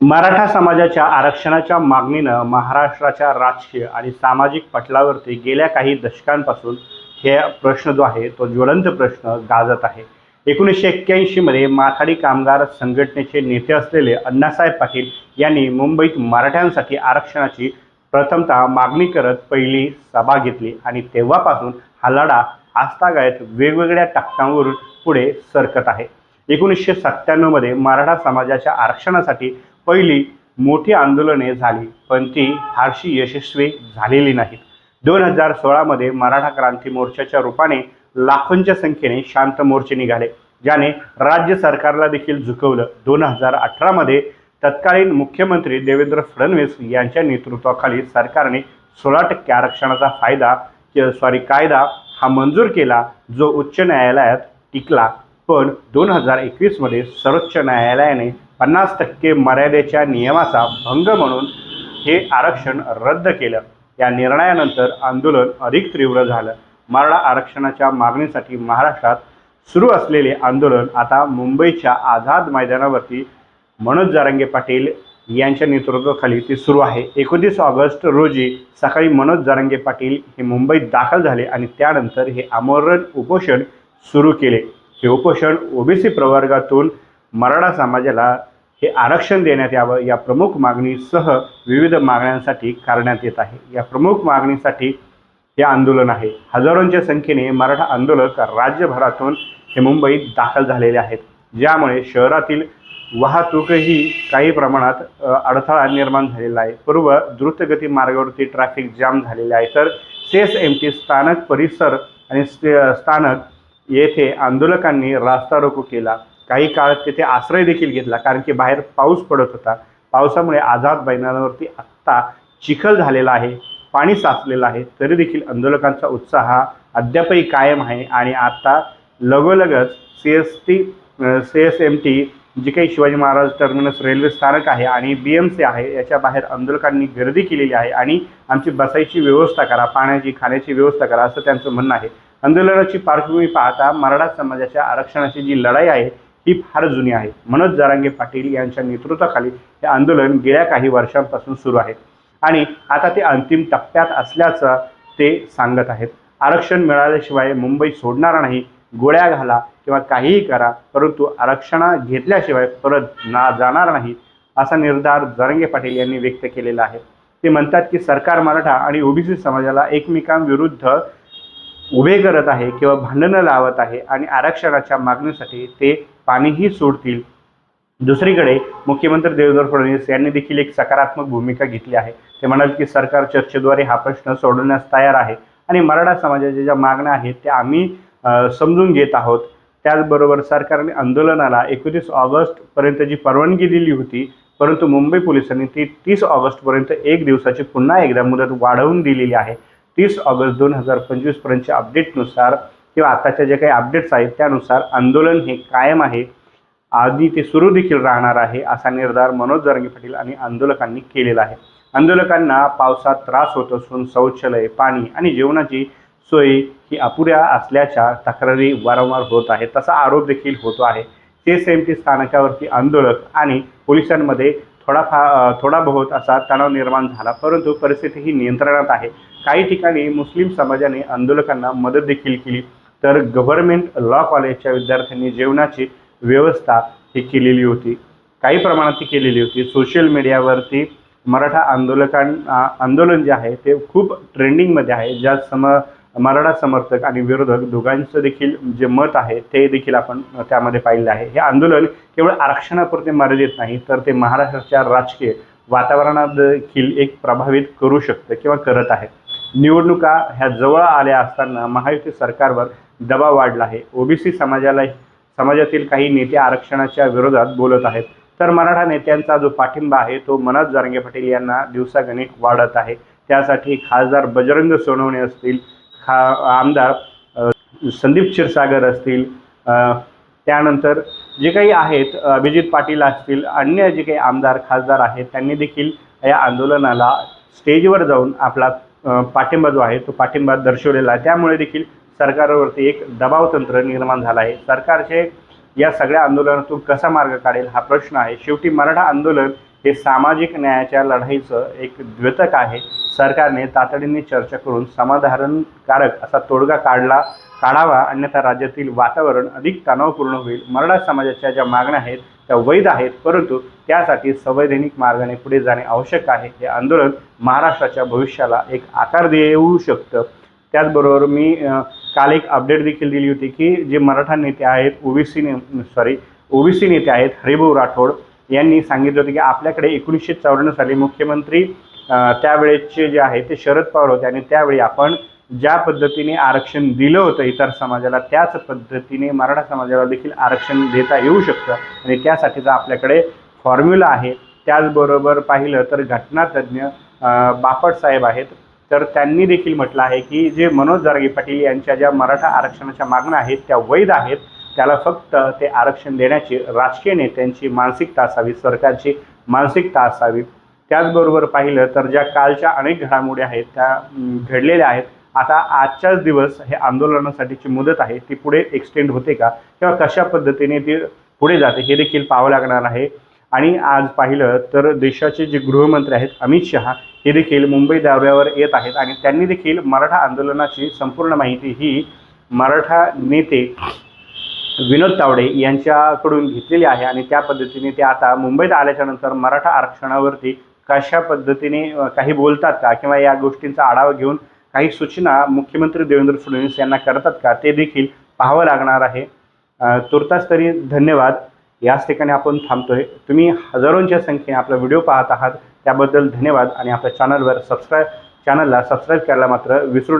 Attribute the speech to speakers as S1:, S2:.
S1: मराठा समाजाच्या आरक्षणाच्या मागणीनं महाराष्ट्राच्या राजकीय आणि सामाजिक पटलावरती गेल्या काही दशकांपासून हे प्रश्न जो आहे तो ज्वलंत प्रश्न गाजत आहे. एकोणीसशे एक्क्याऐंशीमध्ये माथाडी कामगार संघटनेचे नेते असलेले अण्णासाहेब पाटील यांनी मुंबईत मराठ्यांसाठी आरक्षणाची प्रथमतः मागणी करत पहिली सभा घेतली आणि तेव्हापासून हा लढा आजतागायत वेगवेगळ्या टप्प्यांवरून पुढे सरकत आहे. एकोणीसशे सत्त्याण्णवमध्ये मराठा समाजाच्या आरक्षणासाठी पहिली मोठी आंदोलने झाली पण ती फारशी यशस्वी झालेली नाहीत. दोन हजार सोळामध्ये मराठा क्रांती मोर्चाच्या रूपाने लाखोंच्या संख्येने शांत मोर्चे निघाले ज्याने राज्य सरकारला देखील झुकवलं. दोन हजार अठरामध्ये तत्कालीन मुख्यमंत्री देवेंद्र फडणवीस यांच्या नेतृत्वाखाली सरकारने सोळा टक्के आरक्षणाचा फायदा सॉरी कायदा हा मंजूर केला जो उच्च न्यायालयात टिकला. पण दोन हजार एकवीसमध्ये सर्वोच्च न्यायालयाने पन्नास टक्के मर्यादेच्या नियमाचा भंग म्हणून हे आरक्षण रद्द केलं. या निर्णयानंतर आंदोलन अधिक तीव्र झालं. मराठा आरक्षणाच्या मागणीसाठी महाराष्ट्रात सुरू असलेले आंदोलन आता मुंबईच्या आझाद मैदानावरती मनोज जारंगे पाटील यांच्या नेतृत्वाखाली ते सुरू आहे. एकोणतीस ऑगस्ट रोजी सकाळी मनोज जारंगे पाटील हे मुंबईत दाखल झाले आणि त्यानंतर हे आमरण उपोषण सुरू केले. हे उपोषण ओबीसी प्रवर्गातून मराठा समाजाला हे आरक्षण देण्यात यावं या प्रमुख मागणीसह विविध मागण्यांसाठी करण्यात येत आहे. या प्रमुख मागणीसाठी हे आंदोलन आहे. हजारोंच्या संख्येने मराठा आंदोलक राज्यभरातून हे मुंबईत दाखल झालेले आहेत. ज्यामुळे शहरातील वाहतूकही काही प्रमाणात अडथळा निर्माण झालेला आहे. पूर्व द्रुतगती मार्गावरती ट्रॅफिक जाम झालेले आहे. तर सेस एम टी स्थानक परिसर आणि स्थानक येथे आंदोलकांनी रास्ता रोको केला. काही काळ तिथे आश्रय देखील घेतला कारण की बाहेर पाऊस पडत होता. पावसामुळे आझाद मैदानावरती आत्ता चिखल झालेला आहे पाणी साचलेलं आहे. तरी देखील आंदोलकांचा उत्साह हा अद्यापही कायम आहे आणि आता लगोलगच C S T C S M T जी काही शिवाजी महाराज टर्मिनस रेल्वे स्थानक आहे आणि बी एम सी आहे याच्या बाहेर आंदोलकांनी गर्दी केलेली आहे आणि आमची बसायची व्यवस्था करा पाण्याची खाण्याची व्यवस्था करा असं त्यांचं म्हणणं आहे. आंदोलनाची पार्श्वभूमी पाहता मराठा समाजाच्या आरक्षणाची जी लढाई आहे ही फार जुनी आहे. मनोज जरांगे पाटील यांच्या नेतृत्वाखाली हे आंदोलन गेल्या काही वर्षांपासून सुरू आहे. आणि आता ते अंतिम टप्प्यात असल्याचं ते सांगत आहेत. आरक्षण मिळाल्याशिवाय मुंबई सोडणार नाही गोळ्या घाला किंवा काहीही करा परंतु आरक्षण घेतल्याशिवाय परत ना जाणार नाही असा निर्धार जरंगे पाटील यांनी व्यक्त केलेला आहे. ते म्हणतात की सरकार मराठा आणि ओबीसी समाजाला एकमेकांविरुद्ध उभे करत आहे किंवा भांडणं लावत आहे आणि आरक्षणाच्या मागणीसाठी ते पाणीही सोडतील. दुसरीकडे मुख्यमंत्री देवेंद्र फडणवीस यांनी देखील एक सकारात्मक भूमिका घेतली आहे. ते म्हणाले की सरकार चर्चेद्वारे हा प्रश्न सोडवण्यास तयार आहे आणि मराठा समाजाच्या ज्या मागण्या आहेत त्या आम्ही समजून घेत आहोत. त्याचबरोबर सरकारने आंदोलनाला एकोणतीस ऑगस्टपर्यंत जी परवानगी दिली होती परंतु मुंबई पोलिसांनी ती तीस ऑगस्टपर्यंत एक दिवसाची पुन्हा एकदा मुदत वाढवून दिलेली आहे. तीस ऑगस्ट दोन हजार पंचवीसपर्यंतच्या अपडेटनुसार किंवा आताच्या जे काही अपडेट्स आहेत त्यानुसार आंदोलन हे कायम आहे. आधी ते सुरू देखील राहणार आहे असा निर्धार मनोज जरंगे पाटील आणि आंदोलकांनी केलेला आहे. आंदोलकांना पावसात त्रास होत असून शौचालय पाणी आणि जेवणाची सोय ही अपुऱ्या असल्याच्या तक्रारी वारंवार होत आहेत तसा आरोप देखील होतो आहे. ते एम टी स्थानकावरती आंदोलक आणि पोलिसांमध्ये थोडाफार थोडा बहुत असा तणाव निर्माण झाला परंतु परिस्थिती ही नियंत्रणात आहे. काही ठिकाणी मुस्लिम समाजाने आंदोलकांना मदत देखील केली. तर गव्हर्नमेंट लॉ कॉलेजच्या विद्यार्थ्यांनी जेवणाची व्यवस्था ही केलेली होती. काही प्रमाणात ती केलेली होती. सोशल मीडियावरती मराठा आंदोलकां आंदोलन जे आहे ते खूप ट्रेंडिंगमध्ये आहे. ज्यात सम मराठा समर्थक आणि विरोधक दोघांचं देखील जे मत आहे ते देखील आपण त्यामध्ये पाहिलं आहे. हे आंदोलन केवळ आरक्षणापुरते मर्यादित नाही तर ते महाराष्ट्राच्या राजकीय वातावरणात देखील एक प्रभावित करू शकतं किंवा करत आहे. निवडणुका ह्या जवळ आल्या असताना महायुती सरकारवर दबाव वाढला आहे. ओबीसी समाजाला समाजातील काही नेते आरक्षणाच्या विरोधात बोलत आहेत. तर मराठा नेत्यांचा जो पाठिंबा आहे तो मनोज जारंगे पाटील यांना दिवसागणिक वाढत आहे. त्यासाठी खासदार बजरंग सोनवणे असतील खा आमदार संदीप क्षीरसागर असतील त्यानंतर जे काही आहेत अभिजित पाटील असतील अन्य जे काही आमदार खासदार आहेत त्यांनी देखील या आंदोलनाला स्टेजवर जाऊन आपला पाठिंबा जो आहे तो पाठिंबा दर्शवलेला आहे. त्यामुळे देखील सरकारवरती एक दबाव तंत्र निर्माण झालं आहे. सरकारचे या सगळ्या आंदोलनातून कसा मार्ग काढेल हा प्रश्न आहे. शेवटी मराठा आंदोलन हे सामाजिक न्यायाच्या लढाईचं एक द्योतक आहे. सरकारने तातडीने चर्चा करून समाधानकारक असा तोडगा काढला काढावा अन्यथा राज्यातील वातावरण अधिक तणावपूर्ण होईल. मराठा समाजाच्या ज्या मागण्या आहेत त्या वैध आहेत परंतु त्यासाठी संवैधानिक मार्गाने पुढे जाणे आवश्यक आहे. हे आंदोलन महाराष्ट्राच्या भविष्याला एक आकार देऊ शकतं. त्याचबरोबर मी काल एक अपडेट देखील दिली होती की जे मराठा नेते आहेत ओबीसी ने सॉरी ओबीसी नेते आहेत हरिभाऊ राठोड यांनी सांगितलं होतं की आपल्याकडे एकोणीसशे चौऱ्याण्णव साली मुख्यमंत्री त्यावेळेचे जे आहे ते शरद पवार होते आणि त्यावेळी आपण ज्या पद्धतीने आरक्षण दिलं होतं इतर समाजाला त्याच पद्धतीने मराठा समाजाला देखील आरक्षण देता येऊ शकतं आणि त्यासाठीचा आपल्याकडे फॉर्म्युला आहे. त्याचबरोबर पाहिलं तर घटनातज्ञ बापट साहेब आहेत तर त्यांनी देखील म्हटलं आहे की जे मनोज जारगे पाटील यांच्या ज्या मराठा आरक्षणाच्या मागण्या आहेत त्या वैध आहेत त्याला फक्त ते आरक्षण देण्याची राजकीय नेत्यांची मानसिकता असावी सरकारची मानसिकता असावी. त्याचबरोबर पाहिलं तर ज्या कालच्या अनेक घडामोडी आहेत त्या घडलेल्या आहेत आता आजच्याच दिवस हे आंदोलनासाठीची मुदत आहे ती पुढे एक्सटेंड होते का? किंवा कशा पद्धतीने ती पुढे जाते हे देखील पाहावं लागणार आहे. आणि आज पाहिलं तर देशाचे जे गृहमंत्री आहेत अमित शहा हे देखील मुंबई दौऱ्यावर येत आहेत आणि त्यांनी देखील मराठा आंदोलनाची संपूर्ण माहिती ही मराठा नेते विनोद तावडे यांच्याकडून घेतलेली आहे आणि त्या पद्धतीने ते आता मुंबईत आल्याच्यानंतर मराठा आरक्षणावरती कशा पद्धतीने काही बोलतात का किंवा या गोष्टींचा आढावा घेऊन काही सूचना मुख्यमंत्री देवेंद्र फडणवीस यांना करतात का ते देखील पाहावं लागणार आहे. तुर्तास तरी धन्यवाद. याच ठिकाणी आपण थांबतोय. तुम्ही हजारोंच्या संख्येने आपला व्हिडिओ पाहत आहात. त्याबद्दल धन्यवाद आणि आपल्या चॅनलवर सबस्क्राईब चॅनलला सबस्क्राईब करायला मात्र विसरू